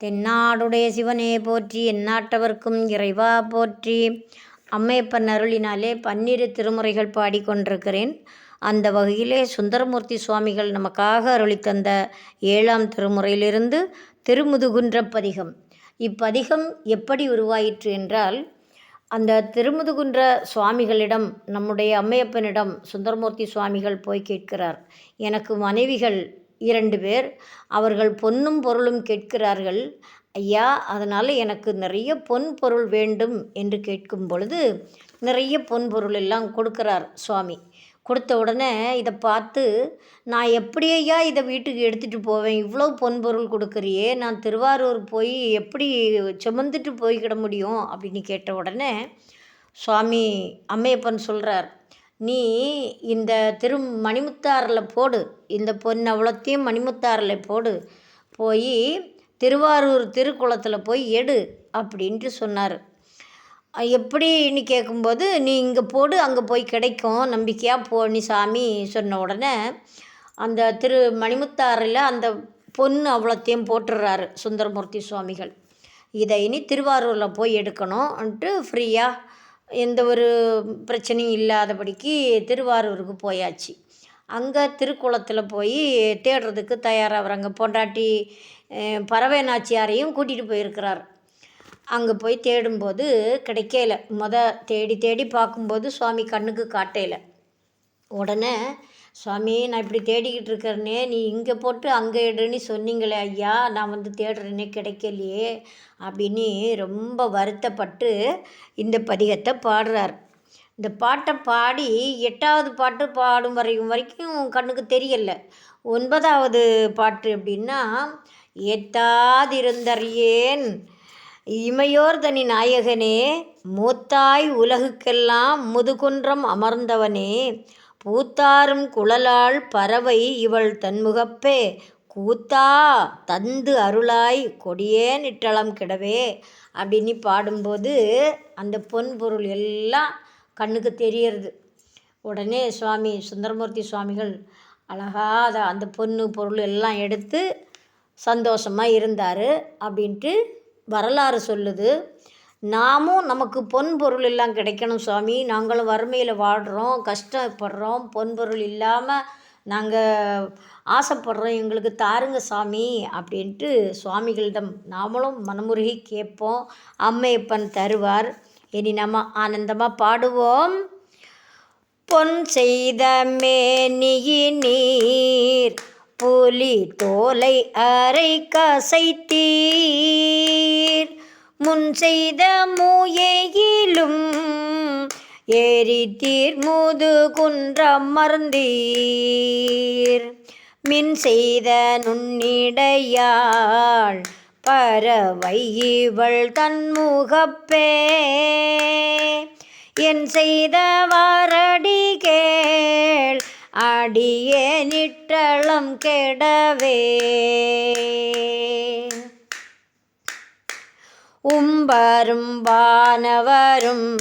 தென்னாடுடைய சிவனே போற்றி எந்நாட்டவர்க்கும் இறைவா போற்றி. அம்மையப்பன் அருளினாலே பன்னிரு திருமுறைகள் பாடிக்கொண்டிருக்கிறேன். அந்த வகையிலே சுந்தரமூர்த்தி சுவாமிகள் நமக்காக அருளித்தந்த ஏழாம் திருமுறையிலிருந்து திருமுதுகுன்ற பதிகம் இப்பதிகம் எப்படி உருவாயிற்று என்றால் அந்த திருமுதுகுன்ற சுவாமிகளிடம் நம்முடைய அம்மையப்பனிடம் சுந்தரமூர்த்தி சுவாமிகள் போய் கேட்கிறார். எனக்கு மனைவிகள் இரண்டு பேர். அவர்கள் பொன்னும் பொருளும் கேட்கிறார்கள். ஐயா அதனால் எனக்கு நிறைய பொன் பொருள் வேண்டும் என்று கேட்கும் பொழுது நிறைய பொன் பொருள் எல்லாம் கொடுக்குறார் சுவாமி. கொடுத்த உடனே இதை பார்த்து நான் எப்படியா இதை வீட்டுக்கு எடுத்துகிட்டு போவேன்? இவ்வளோ பொன் பொருள் கொடுக்குறியே நான் திருவாரூர் போய் எப்படி சுமந்துட்டு போய்க்கிட முடியும்? அப்படின்னு கேட்ட உடனே சுவாமி அம்மையப்பன் சொல்கிறார் நீ இந்த திரு மணிமுத்தாரில் போடு. இந்த பொண்ணு அவ்வளோத்தையும் மணிமுத்தாரில் போடு. போய் திருவாரூர் திருக்குளத்தில் போய் எடு அப்படின்ட்டு சொன்னார். எப்படின்னு கேட்கும்போது நீ இங்கே போடு அங்கே போய் கிடைக்கும். நம்பிக்கையாக போனி சாமி சொன்ன உடனே அந்த திரு மணிமுத்தாரில் அந்த பொண்ணு அவ்வளோத்தையும் போட்டுடுறாரு சுந்தரமூர்த்தி சுவாமிகள். இதை இனி திருவாரூரில் போய் எடுக்கணும்ன்ட்டு ஃப்ரீயாக எந்த ஒரு பிரச்சனையும் இல்லாதபடிக்கு திருவாரூருக்கு போயாச்சு. அங்கே திருக்குளத்தில் போய் தேடுறதுக்கு தயாராகிறாங்க பொண்டாட்டி பறவை நாச்சியாரையும் கூட்டிகிட்டு போயிருக்கிறார். அங்கே போய் தேடும்போது கிடைக்கல. முத தேடி தேடி பார்க்கும்போது சுவாமி கண்ணுக்கு காட்டையில் உடனே சுவாமி நான் இப்படி தேடிக்கிட்டு இருக்கிறேனே நீ இங்கே போட்டு அங்கே எடுன்னு சொன்னீங்களே ஐயா நான் வந்து தேடுறேனே கிடைக்கலையே அப்படின்னு ரொம்ப வருத்தப்பட்டு இந்த பதிகத்தை பாடுறார். இந்த பாட்டை பாடி எட்டாவது பாட்டு பாடும் வரையும் வரைக்கும் கண்ணுக்கு தெரியல. ஒன்பதாவது பாட்டு அப்படின்னா எத்தாதிருந்தறியேன் இமையோர்தனி நாயகனே மூத்தாய் உலகுக்கெல்லாம் முதுகுன்றம் அமர்ந்தவனே பூத்தாரும் குழலாள் பறவை இவள் தன்முகப்பே. கூத்தா தந்து அருளாய் கொடியே நிட்டளம் கிடவே அப்படின்னு பாடும்போது அந்த பொன் பொருள் எல்லாம் கண்ணுக்கு தெரியறது. உடனே சுவாமி சுந்தரமூர்த்தி சுவாமிகள் அழகாக அதை அந்த பொண்ணு பொருள் எல்லாம் எடுத்து சந்தோஷமாக இருந்தார் அப்படின்ட்டு வரலாறு சொல்லுது. நாமும் நமக்கு பொன் பொருள் எல்லாம் கிடைக்கணும் சுவாமி நாங்களும் வறுமையில் வாடுறோம் கஷ்டப்படுறோம் பொன் பொருள் இல்லாமல் நாங்கள் ஆசைப்படுறோம் எங்களுக்கு தாருங்க சாமி அப்படின்ட்டு சுவாமிகளிடம் நாமளும் மனமுருகி கேட்போம். அம்மையப்பன் தருவார். இனி நம்ம ஆனந்தமாக பாடுவோம். பொன் செய்த மேனியினீர் புலி தோலை அரை கசைத்தீர். முன் செய்த மூயையிலும் ஏறித்தீர் தீர் முது குன்றம் மின் செய்த நுண்ணிடையாள் பறவை இவள் தன்முகப்பே என் செய்த வாரடி கேள் அடியே நிட்டளம் கெடவே. உம்பரும் வானவரும்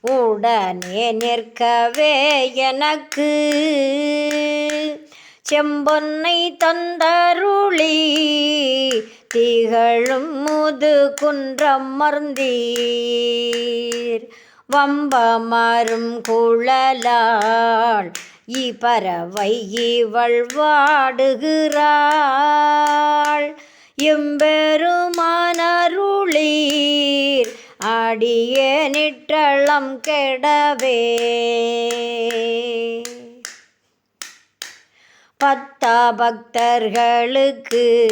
உடனே நிற்கவே எனக்கு. செம்பொன்னை தந்தருளி திகழும் முது குன்றம் மர்ந்தீர் வம்பமரும் குழலாள் இப்பறவை இவள் வாடுகிறாள். எம்பெருமானருளீர் அடிய நிற்றளம் கெடவே. பத்தா பக்தர்களுக்கு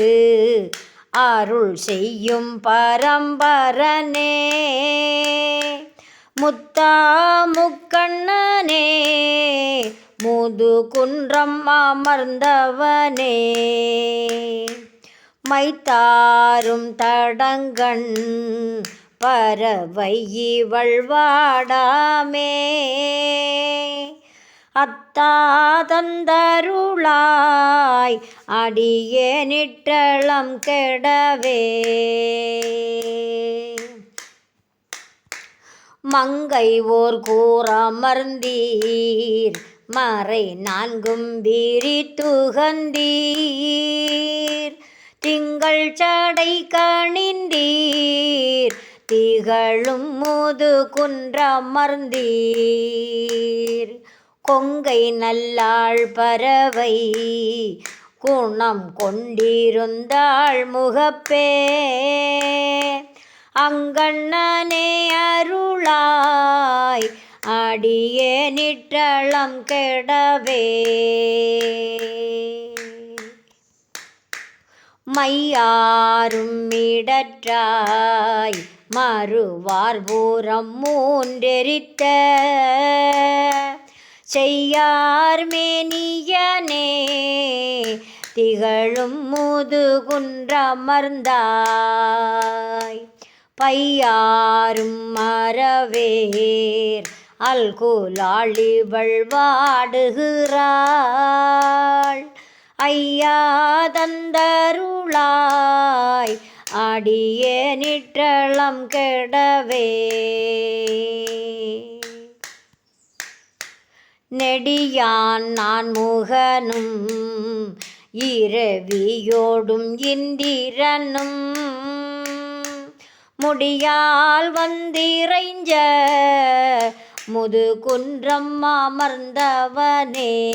அருள் செய்யும் பரம்பரனே. முத்தா முக்கண்ணனே முது குன்றம் அமர்ந்தவனே. மைத்தாரும் தடங்கண் பறவை இவள் வாடாமே அத்தாதந்தருளாய் அடிய நிட்டளம் கெடவே. மங்கை ஓர் கூறமர்ந்தீர் மறை நான்கும் வீரி துகந்தீர். திங்கள் சடை கணிந்தீர் திகழும் முது குன்றமர்ந்தீர். கொங்கை நல்லாள் பறவை குணம் கொண்டிருந்தாள் முகப்பே. அங்கண்ணனே அருளாய் அடியே நிற்றளம் கெடவே. மையாரும் இடற்றாய் மறுவார்பூரம் மூன்றெரித்த. செய்யார் மேனியனே திகழும் முதுகுன்றமர்ந்தாய். பையாரும் மரவேர் அல்குலாளிவள் வாடுகிறாள். ஐயா தந்தருளாய் அடிய நிற்றளம் கெடவே. நெடியான் நான் முகனும் இரவியோடும் இந்திரனும். முடியால் வந்திரைஞ்ச முது குன்றம் அமர்ந்தவனே.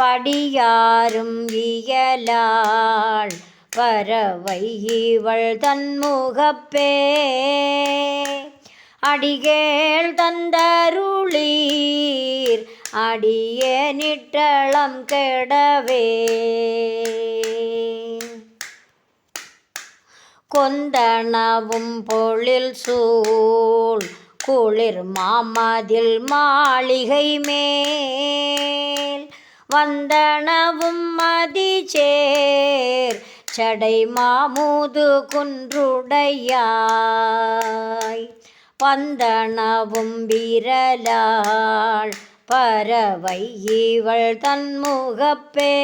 படியாரும் இயலாள். பறவை இவள் தன்முகப்பே அடிகேள் தந்தருளீர். அடிய நிட்டளம் கெடவே. கொந்தனவும் பொழில் சூழ். குளிர் மாமதில் மாளிகை மேல். வந்தனவும் மதிச்சேர். சடை மாமுது குன்றுடையாய். வந்தனவும் விரலாள் பறவை இவள் தன்முகப்பே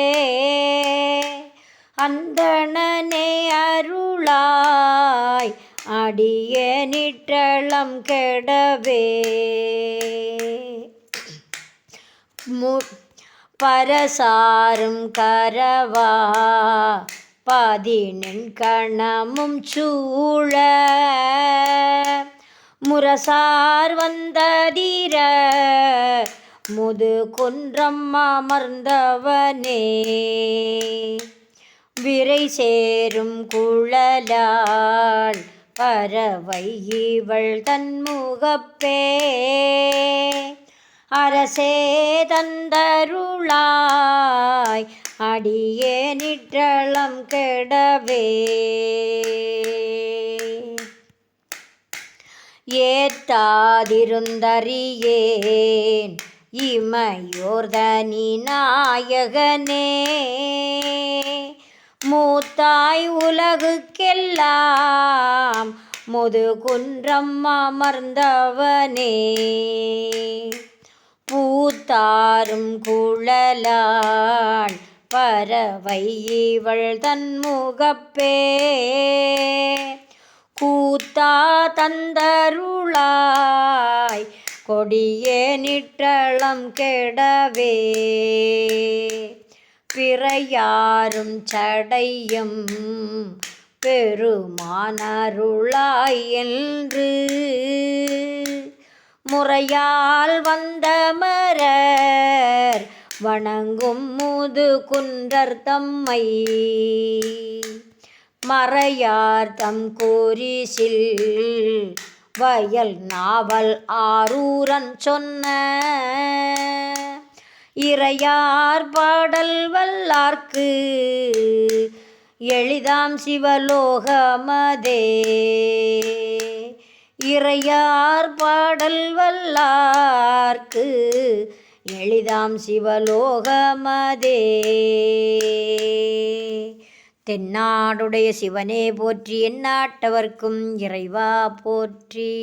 அந்தணனே அருளாய் அடிய நிற்றளம் கெடவே. மு பரசாரும் கரவா பதினெண் கணமும் சூழ. முரசார் வந்ததீர முது குன்றம் அமர்ந்தவனே. விரை சேரும் குழலாள் பறவை இவள் தன்முகப்பே. அரசே தந்தருளாய் அடியே நிற்றளம் கெடவே. ஏத்தாதிருந்தறியேன் இமையோர்தனி நாயகனே. மூத்தாய் உலகுக்கெல்லாம் முது குன்றம் அமர்ந்தவனே. பூத்தாரும் குழலாள் பறவை இவள் தன் முகப்பே. கூத்தா தந்தருளாய் கொடியே நிற்றளம் கெடவே. பிறையாரும் சடையும் பெருமானருளாய் என்று முறையால் வந்த மரர் வணங்கும் முது குன்றர் தம்மை. மறையார் தம் கூரிசில் வயல் நாவல் ஆரூரன் சொன்ன. இறையார் பாடல் வல்லார்க்கு எளிதாம் சிவலோகமதே. இறையார் பாடல் வல்லார்க்கு எளிதாம் சிவலோகமதே. தென்னாடுடைய சிவனே போற்றி எந்நாட்டவர்க்கும் இறைவா போற்றி.